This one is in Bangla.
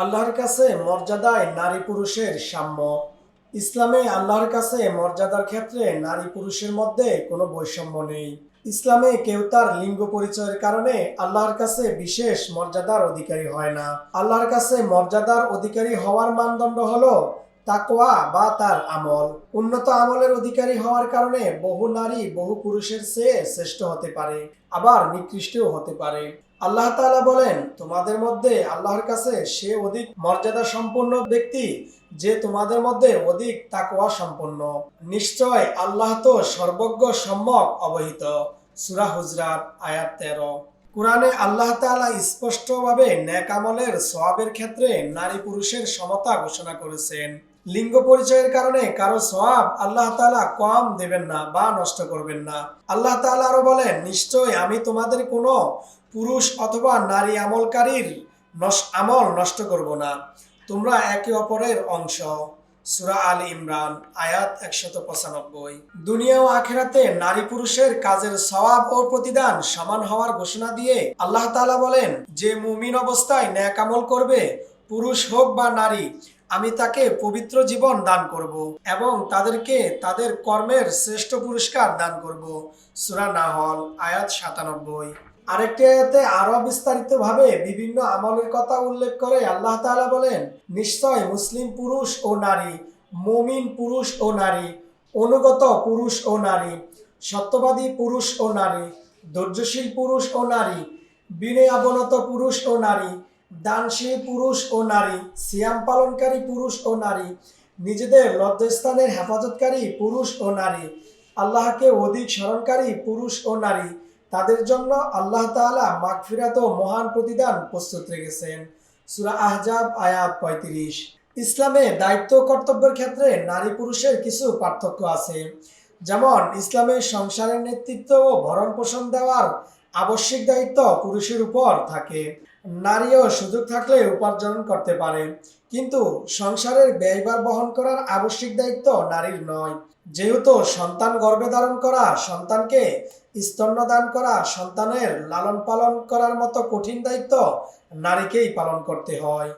আল্লাহর কাছে মর্যাদায় নারী পুরুষের সাম্য। ইসলামে আল্লাহর কাছে মর্যাদার ক্ষেত্রে নারী পুরুষের মধ্যে কোনো বৈষম্য নেই। ইসলামে কেউ তার লিঙ্গ পরিচয়ের কারণে আল্লাহর কাছে বিশেষ মর্যাদার অধিকারী হয় না। আল্লাহর কাছে মর্যাদার অধিকারী হওয়ার মানদণ্ড হলো তাকওয়া বা তার আমল। উন্নত আমলের অধিকারী হওয়ার কারণে বহু নারী বহু পুরুষের চেয়ে শ্রেষ্ঠ হতে পারে, আবার নিকৃষ্টও হতে পারে। আল্লাহ তাআলা বলেন, তোমাদের মধ্যে আল্লাহর কাছে সে অধিক মর্যাদা সম্পন্ন ব্যক্তি যে তোমাদের মধ্যে অধিক তাকওয়া সম্পন্ন নিশ্চয় আল্লাহ তো সর্বজ্ঞ সম্যক অবহিত। সূরা হুজরাত, আয়াত তেরো। কোরআনে আল্লাহ তাআলা স্পষ্টভাবে ন্যাক আমলের সওয়াবের ক্ষেত্রে নারী পুরুষের সমতা ঘোষণা করেছেন। লিঙ্গ পরিচয়ের কারণে কারও সওয়াব আল্লাহ তাআলা কম দেবেন না বা নষ্ট করবেন না। আল্লাহ তাআলা আরও বলেন, নিশ্চয় আমি তোমাদের কোনো পুরুষ অথবা নারী আমলকারীর আমল নষ্ট করব না। তোমরা একে অপরের অংশ। সুরা আলী ইমরান, আয়াত একশত পঁচানব্বই। দুনিয়া ও আখেরাতে নারী পুরুষের কাজের সওয়াব ও প্রতিদান সমান হওয়ার ঘোষণা দিয়ে আল্লাহ তাআলা বলেন, যে মুমিন অবস্থায় ন্যাক আমল করবে, পুরুষ হোক বা নারী, আমি তাকে পবিত্র জীবন দান করব এবং তাদেরকে তাদের কর্মের শ্রেষ্ঠ পুরস্কার দান করব। সুরা নাহল, আয়াত সাতানব্বই। আরেকটি আয়াতে আরও বিস্তারিত ভাবে বিভিন্ন আমলের কথা উল্লেখ করে আল্লাহ তাআলা বলেন নিশ্চয় মুসলিম পুরুষ ও নারী মুমিন পুরুষ ও নারী অনুগত পুরুষ ও নারী সত্যবাদী পুরুষ ও নারী ধৈর্যশীল পুরুষ ও নারী বিনয় অবনত পুরুষ ও নারী দানশীল পুরুষ ও নারী সিয়াম পালনকারী পুরুষ ও নারী নিজেদের লজ্জাস্থানের হেফাজতকারী পুরুষ ও নারী আল্লাহকে অধিক স্মরণকারী পুরুষ ও নারী তাদের জন্য আল্লাহ তাআলা মাগফিরাত ও মহান প্রতিদান প্রস্তুত রেখেছেন। সূরা আহজাব, আয়াত পঁয়ত্রিশ। ইসলামে দায়িত্ব কর্তব্যের ক্ষেত্রে নারী পুরুষের কিছু পার্থক্য আছে। যেমন ইসলামের সংসারের নেতৃত্ব ও ভরণ পোষণ দেওয়ার আবশ্যিক দায়িত্ব পুরুষের উপর থাকে। নারীও সুযোগ থাকলে উপার্জন করতে পারে। কিন্তু সংসারের ব্যয়ভার বহন করার আবশ্যিক দায়িত্ব নারীর নয়। যেহেতু সন্তান গর্ভে ধারণ করা সন্তানকে স্তন্যদান করা সন্তানের লালন পালন করার মতো কঠিন দায়িত্ব নারীকেই পালন করতে হয়।